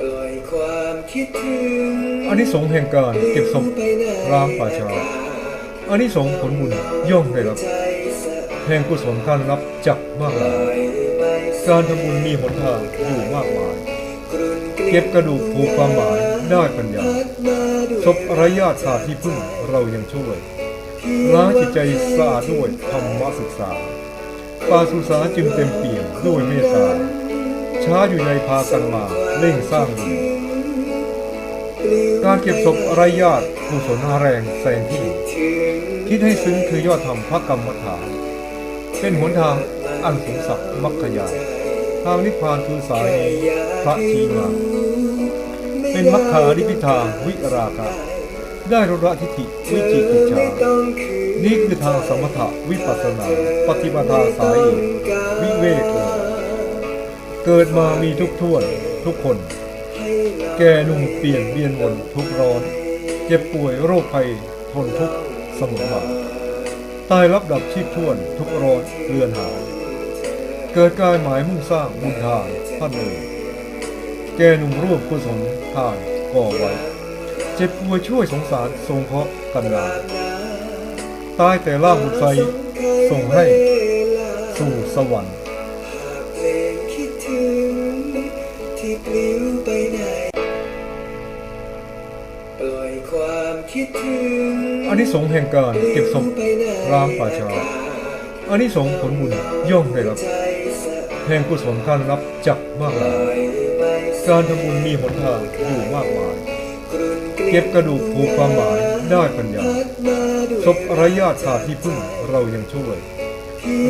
ปล่อยความคิดถึงอานิสงส์แห่งการเก็บศพล้างป่าช้าอานิสงส์ผลบุญย่อมได้รับแห่งกุศลการรับจากมากมายการทำบุญมีหนทางอยู่มากมาย เก็บกระดูกผูกความหมายได้ปัญญาพัดมาด้วยศพอรยาทขาที่พึ่งเรายังช่วยล้างจิตใจสะอาดด้วยธรรมศึกษาป่าสุสาจึงเต็มเปี่ยมด้วยเมตตาช้าอยู่ในพากันมา เร่งสร้างบุญการเก็บศพอรยาทกุศลหาแรงแสงที่ถึงคิดให้ซึ้งคือยอดธรรมพระกรรมฐานเป็นหนทางอันสูงสักมัคคยาทางนิพพานคือสายพระชีมาเป็นมัคคาริพิธาวิราคะได้รระทิฏฐิวิจิกิจฉานี่คือทางสมถะวิปัสสนา ปฏิปทาสายวิเวกเกิดมามีทุกท่วน ทุกคนให้เราแก่หนุ่มเปลี่ยนเบียนวนทุกข์ร้อน เจ็บป่วยโรคภัยทนทุกข์เสมอมาตายรับดับชีพท่วนทุกข์ร้อนเลือนหายเกิดกายหมายมุ่งสร้างบุญทานท่านเลยแก่หนุ่มร่วมกุศลทานก่อไว้ เจ็บป่วยช่วยสงสารทรงเคราะห์กันดารตายแต่ล่างบุตรไฟส่งให้สู่สวรรค์ ปลิวไปไหน ปล่อยความคิดถึงอานิสงส์แห่งการเก็บศพล้างป่าชาอานิสงส์ผลบุญย่อมได้รับใจสะแห่งกุศลการรับจากมากมายการทำบุญมีหนทางอยู่มากมาย เก็บกระดูกผูกความหมายได้ปัญญาพัดมาด้วยศพอรยาทขาดที่พึ่งเรายังช่วย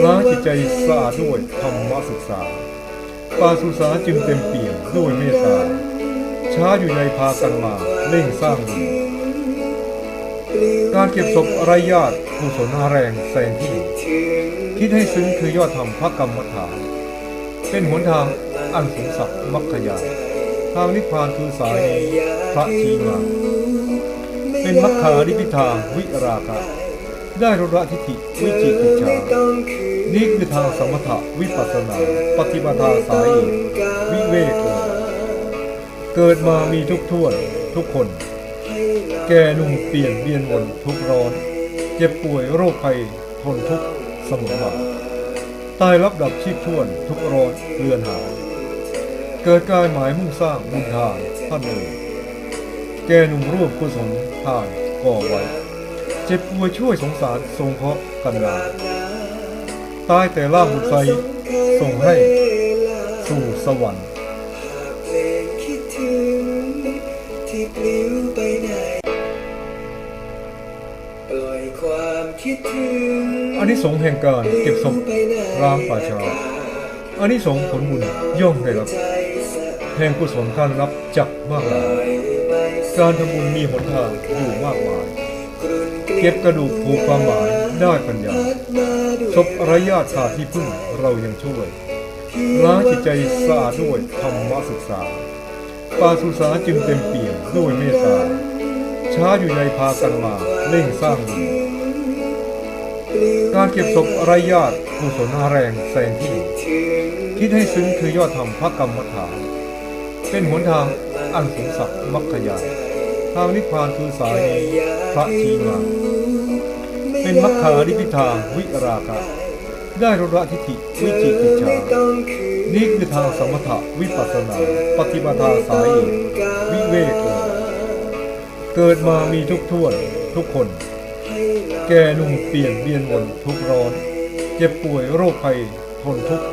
ล้างจิตใจสะอาดด้วยธรรมศึกษา ปาสุสาจึงเต็มเปี่ยมด้วยเมตตา ช้าอยู่ในพากันมาเร่งสร้างบุญการเก็บศพอรยาทกุศลหาแรงแสงที่ คิดให้ซึ้งคือยอดธรรมพระกรรมฐานเป็นหนทางอันสูงสักมัคคยา ทางนิพพานคือสายพระชีมาเป็นมัคคาริพิธาวิราคะ ได้รระทิฏฐิวิจิกิจฉานี่คือทางสมถะวิปัสสนา ปฏิปทาสายเอกวิเวกเกิดมามีทุกท่วนทุกคน แก่นุ่มเปลี่ยนเบียนวนทุกร้อน เจ็บป่วยโรคภัยทนทุกสมอมาตายรับดับชีพท่วนทุกร้อนเลือนหายเกิดกายหมายมุ่งสร้างบุญทานท่านเอ่ยแก่หนุ่มร่วมกุศลทานก่อไว้ เจ็บป่วยช่วยสงสารทรงเคาะกันดาตายแต่ล่างบุตรไฟส่งให้สู่สวรรค์เพลงคิดถึงที่ปลิวไปไหนปล่อยความคิดถึงอานิสงส์แห่งการเก็บศพล้างป่าช้าอานิสงส์ผลบุญย่อมได้รับแห่งกุศลการรับจากมากมายการทำบุญมีหนทางอยู่มากมาย เก็บกระดูกผูกความหมายได้ปัญญาพัดมาด้วยศพอรยาทขาดที่พึ่งเรายังช่วยล้างจิตใจสะอาดด้วยธรรมศึกษาปาสุสาจึงเต็มเปี่ยมด้วยเมตตา ช้าอยู่ในพากันมาเร่งสร้างบุญการเก็บศพอรยาทกุศลหาแรงแสงที่ถึงคิดให้ซึ้งคือยอดธรรมพระกรรมฐานเป็นหนทางอันสูงสักดิ์มัคคยา ทางนิพพานคือสายพระชีมาเป็นมัคคาริพิธาวิราคะได้รระทิฏฐิวิจิกิจฉานี่คือทางสมถะวิปัสสนา ปฏิปทาสายวิเวกเกิดมามีทุกท่วนทุกคน แก่หนุ่มเปลี่ยนเบียนวนทุกร้อน เจ็บป่วยโรคภัยทนทุกข์